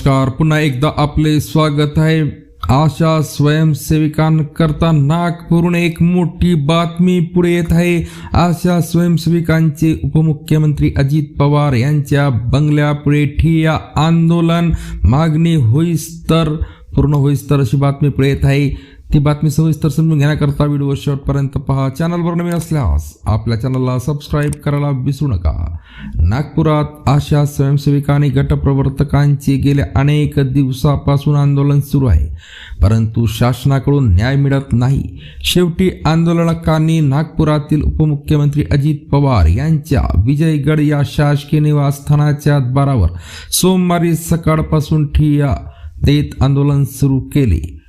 नमस्कार. पुन्हा एकदा आपले स्वागत आहे. आशा स्वयंसेविकांकरता नागपूरून एक मोठी बातमी पुढे येत आहे. आशा स्वयंसेविकांचे उपमुख्यमंत्री अजित पवार यांच्या बंगल्यापुढे ठिय्या आंदोलन. मागणी होईस तर पूर्ण होईस तर अशी बातमी पुढे येत आहे. ती बातमी सविस्तर समजून घेण्याकरता व्हिडिओ शेवटपर्यंत पहा. चॅनलवर नवीन असल्यास आपल्या चॅनलला सबस्क्राईब करायला विसरू नका. नागपुरात आशा स्वयंसेविका आणि गटप्रवर्तकांचे गेल्या अनेक दिवसापासून आंदोलन सुरू आहे. परंतु शासनाकडून न्याय मिळत नाही. शेवटी आंदोलनकांनी नागपुरातील उपमुख्यमंत्री अजित पवार यांच्या विजयगड या शासकीय निवासस्थानाच्या द्वारावर सोमवारी सकाळपासून ठिया देत आंदोलन सुरू केले.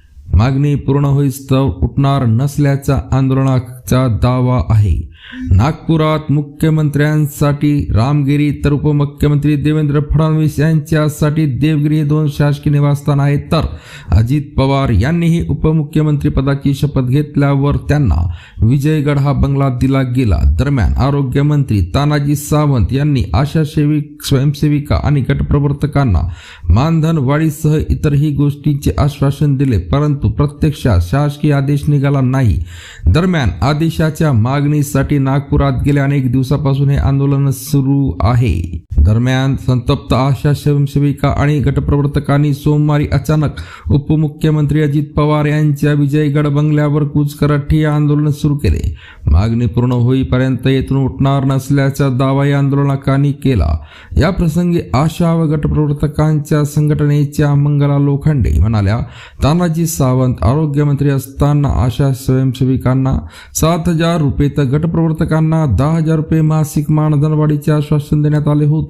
मागणी पूर्ण होईस उठणार नसल्याचा आंदोलनाचा दावा आहे. नागपुरात मुख्यमंत्र्यांसाठी रामगिरी तर उपमुख्यमंत्री देवेंद्र फडणवीस यांच्यासाठी देवगिरी हे दोन शासकीय निवासस्थान आहेत. तर अजित पवार यांनीही उपमुख्यमंत्री पदाची शपथ घेतल्यावर त्यांना विजयगड हा बंगला दिला गेला. दरम्यान आरोग्यमंत्री तानाजी सावंत यांनी आशा सेविक स्वयंसेविका आणि गटप्रवर्तकांना मानधन वाढीसह इतरही गोष्टींचे आश्वासन दिले परंतु प्रत्यक्षात शासकीय आदेश निघाला नाही. दरम्यान आदेशाच्या मागणीसाठी नागपुरात गेल्या अनेक दिवसापासून हे आंदोलन सुरू आहे. दरम्यान संतप्त आशा स्वयंसेविका आणि गटप्रवर्तकांनी सोमवारी अचानक उपमुख्यमंत्री अजित पवार यांच्या विजयगड बंगल्यावर कूच करत ठिय्या आंदोलन सुरू केले. मागणी पूर्ण होईपर्यंत येथून उठणार नसल्याचा दावा या आंदोलकांनी केला. या प्रसंगी आशा व गटप्रवर्तकांच्या संघटनेच्या मंगला लोखंडे म्हणाल्या तानाजी सावंत आरोग्यमंत्री असताना आशा स्वयंसेविकांना सात हजार रुपये तर गटप्रवर्तकांना दहा हजार रुपये मासिक मानधनवाढीचे आश्वासन देण्यात आले होते.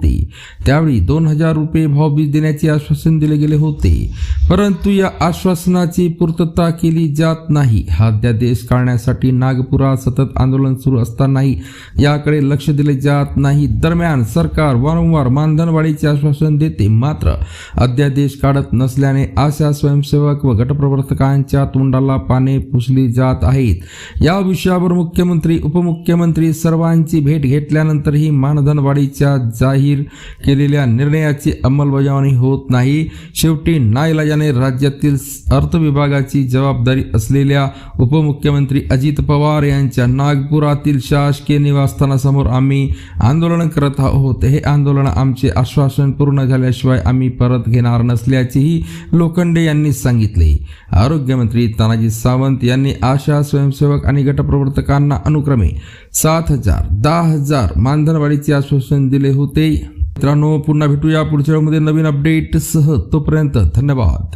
त्यावेळी दोन हजार रुपये भावबीज देण्याचे आश्वासन दिले गेले होते. परंतु या आश्वासनाची पूर्तता केली जात नाही. हा अध्यादेश काढण्यासाठी नागपुरात सतत आंदोलन सुरू असतानाही याकडे लक्ष दिले जात नाही. दरम्यान सरकार वारंवार मानधनवाढीचे आश्वासन देते. मात्र अध्यादेश काढत नसल्याने आशा स्वयंसेवक व गटप्रवर्तकांच्या तोंडाला पाने पुसली जात आहेत. या विषयावर मुख्यमंत्री उपमुख्यमंत्री सर्वांची भेट घेतल्यानंतरही मानधनवाढीच्या जाहीर केलेल्या निर्णयाची अंमलबजावणी होत नाही. शेवटी नाईलाजाने राज्यातील अर्थ विभागाची जबाबदारी असलेल्या उपमुख्यमंत्री अजित पवार यांच्या नागपुरातील शासकीय निवासस्थानासमोर आम्ही आंदोलन करत आहोत. हे आंदोलन आमचे आश्वासन पूर्ण झाल्याशिवाय आम्ही परत घेणार नसल्याचेही लोखंडे यांनी सांगितले. आरोग्यमंत्री तानाजी सावंत यांनी आशा स्वयंसेवक आणि गटप्रवर्तकांना अनुक्रमे सात हजार दहा हजार मानधनवाढीचे आश्वासन दिले होते. मित्रांनो पुन्हा भेटूया पुढच्या वेळेमध्ये नवीन अपडेटसह तोपर्यंत धन्यवाद.